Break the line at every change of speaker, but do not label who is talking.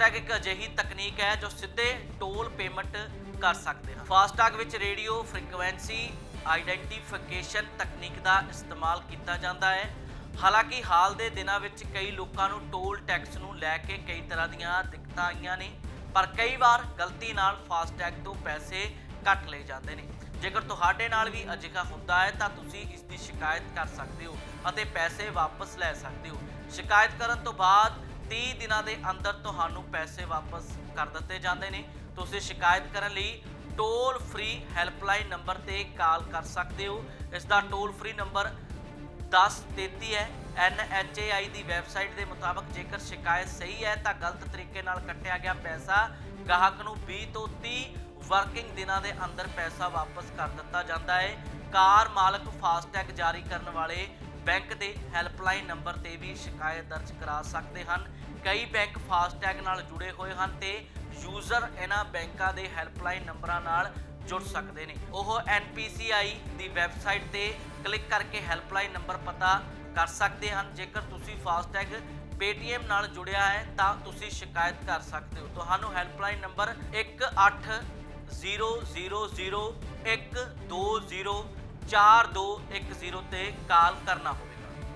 FASTag ਇੱਕ ਅਜਿਹੀ ਤਕਨੀਕ ਹੈ ਜੋ ਸਿੱਧੇ ਟੋਲ ਪੇਮੈਂਟ ਕਰ ਸਕਦੇ ਹਨ। ਫਾਸਟੈਗ ਵਿੱਚ ਰੇਡੀਓ ਫ੍ਰੀਕੁਐਂਸੀ ਆਈਡੈਂਟੀਫਿਕੇਸ਼ਨ ਤਕਨੀਕ ਦਾ ਇਸਤੇਮਾਲ ਕੀਤਾ ਜਾਂਦਾ ਹੈ। ਹਾਲਾਂਕਿ ਹਾਲ ਦੇ ਦਿਨਾਂ ਵਿੱਚ ਕਈ ਲੋਕਾਂ ਨੂੰ ਟੋਲ ਟੈਕਸ ਨੂੰ ਲੈ ਕੇ ਕਈ ਤਰ੍ਹਾਂ ਦੀਆਂ ਦਿੱਕਤਾਂ ਆਈਆਂ ਨੇ, ਪਰ ਕਈ ਵਾਰ ਗਲਤੀ ਨਾਲ ਫਾਸਟੈਗ ਤੋਂ ਪੈਸੇ ਕੱਟ ਲਏ ਜਾਂਦੇ ਨੇ। ਜੇਕਰ ਤੁਹਾਡੇ ਨਾਲ ਵੀ ਅਜਿਹਾ ਹੁੰਦਾ ਹੈ, ਤਾਂ ਤੁਸੀਂ ਇਸ ਦੀ ਸ਼ਿਕਾਇਤ ਕਰ ਸਕਦੇ ਹੋ ਅਤੇ ਪੈਸੇ ਵਾਪਸ ਲੈ ਸਕਦੇ ਹੋ। ਸ਼ਿਕਾਇਤ ਕਰਨ ਤੋਂ ਬਾਅਦ 30 ਦਿਨਾਂ ਦੇ ਅੰਦਰ ਤੁਹਾਨੂੰ ਪੈਸੇ ਵਾਪਸ ਕਰ ਦਿੱਤੇ ਜਾਂਦੇ ਨੇ। ਤੁਸੀਂ ਸ਼ਿਕਾਇਤ ਕਰਨ ਲਈ ਟੋਲ ਫ੍ਰੀ ਹੈਲਪਲਾਈਨ ਨੰਬਰ ਤੇ ਕਾਲ ਕਰ ਸਕਦੇ ਹੋ। ਇਸ ਦਾ ਟੋਲ ਫ੍ਰੀ ਨੰਬਰ 1033 ਹੈ। NHAI ਦੀ ਵੈਬਸਾਈਟ ਦੇ ਮੁਤਾਬਕ ਜੇਕਰ ਸ਼ਿਕਾਇਤ ਸਹੀ ਹੈ, ਤਾਂ ਗਲਤ ਤਰੀਕੇ ਨਾਲ ਕੱਟਿਆ ਗਿਆ ਪੈਸਾ ਗਾਹਕ ਨੂੰ 20 ਤੋਂ 30 ਵਰਕਿੰਗ ਦਿਨਾਂ ਦੇ ਅੰਦਰ ਪੈਸਾ ਵਾਪਸ ਕਰ ਦਿੱਤਾ ਜਾਂਦਾ ਹੈ। ਕਾਰ ਮਾਲਕ ਫਾਸਟੈਗ ਜਾਰੀ ਕਰਨ ਵਾਲੇ ਬੈਂਕ ਦੇ ਹੈਲਪਲਾਈਨ ਨੰਬਰ ਤੇ ਵੀ ਸ਼ਿਕਾਇਤ ਦਰਜ ਕਰਾ ਸਕਦੇ ਹਨ। ਕਈ ਬੈਂਕ ਫਾਸਟੈਗ ਨਾਲ ਜੁੜੇ ਹੋਏ ਹਨ ਤੇ ਯੂਜ਼ਰ ਇਹਨਾਂ ਬੈਂਕਾਂ ਦੇ ਹੈਲਪਲਾਈਨ ਨੰਬਰਾਂ ਨਾਲ ਜੁੜ ਸਕਦੇ ਨੇ। ਉਹ NPCI ਦੀ ਵੈਬਸਾਈਟ ਤੇ ਕਲਿੱਕ ਕਰਕੇ ਹੈਲਪਲਾਈਨ ਨੰਬਰ ਪਤਾ ਕਰ ਸਕਦੇ ਹਨ। ਜੇਕਰ ਤੁਸੀਂ ਫਾਸਟੈਗ Paytm ਨਾਲ ਜੁੜਿਆ ਹੈ, ਤਾਂ ਤੁਸੀਂ ਸ਼ਿਕਾਇਤ ਕਰ ਸਕਦੇ ਹੋ। ਤੁਹਾਨੂੰ ਹੈਲਪਲਾਈਨ ਨੰਬਰ 180001204210 ਤੇ ਕਾਲ ਕਰਨਾ ਹੋਵੇ।